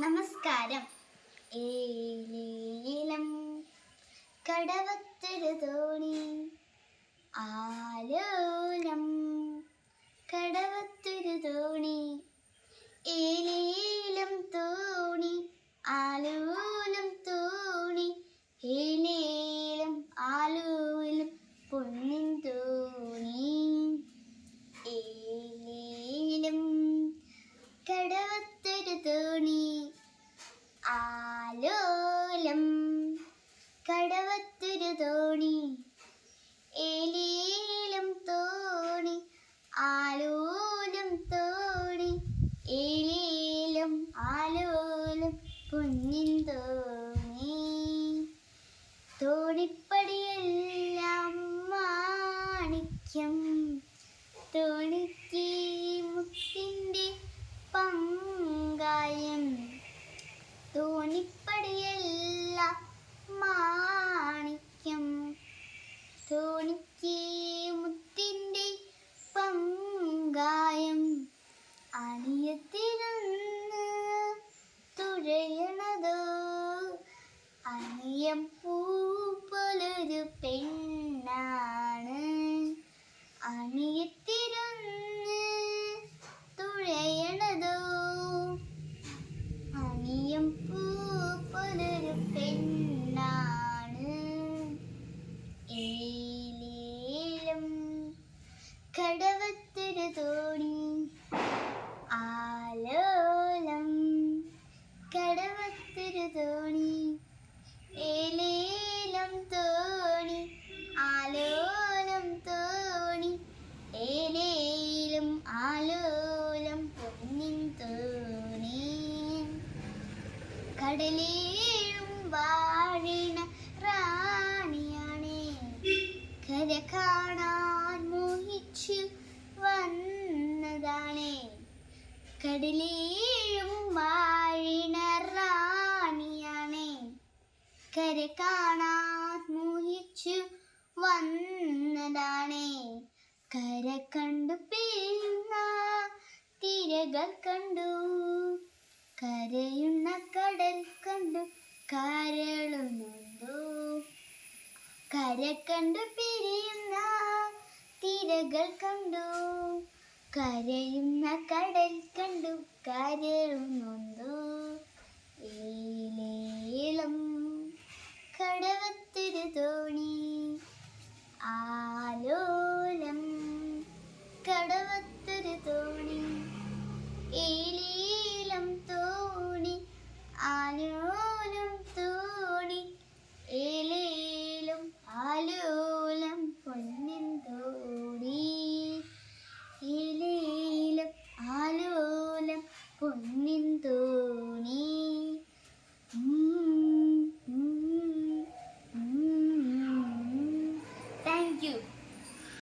നമസ്കാരം. ഏലീലം കടവത്തൊരു തോണി ആലോലം കടവത്തൊരു തോണി ഏലീലം തോണി ആലോലം തോണി ഏലീലം ആലോലം പൊന്നിൻ തോണി ഏലീലം കടവത്തൊരു തോണി ആലോലം കടവത്തൊരു തോണി ഏലീലം തോണി ആലോലം തോണി ഏലീലം ആലോലം കുഞ്ഞിൻ തോണി. തോണിപ്പടിയെല്ലാം മാണിക്യം തോണിക്ക് മുത്തിന്റെ പങ്കായം തോണിപ്പടിയെല്ലാം മാണിക്യം തോണിക്ക് മുത്തിന്റെ പങ്കായം അണിയത്തിരുന്ന് തുഴയണതോ അണിയം പൂ പോലൊരു പെണ്ണാണ്. അണിയത്തിരുന്ന് തുഴയണതോ? പൂ പോലൊരു പെണ്ണാണ്. ഏലീലം കടവത്തൊരു തോണി ആലോലം കടവത്തൊരു തോണി കടലേഴും വാഴിണ റാണിയാണേ. കര കാണാൻ മോഹിച്ചു വന്നതാണേ. കടലേഴും വാഴിണ റാണിയാണേ. കര കാണാൻ മോഹിച്ചു വന്നതാണേ. കര കണ്ടു പിന്ന തിരകൾ കണ്ടു. കരയുന്ന കടൽ കണ്ടു കരളുന്നുണ്ടു കര കണ്ടു പിരിയുന്ന തിരകൾ കണ്ടു. കരയുന്ന കടൽ കണ്ടു കരളുന്നുണ്ടു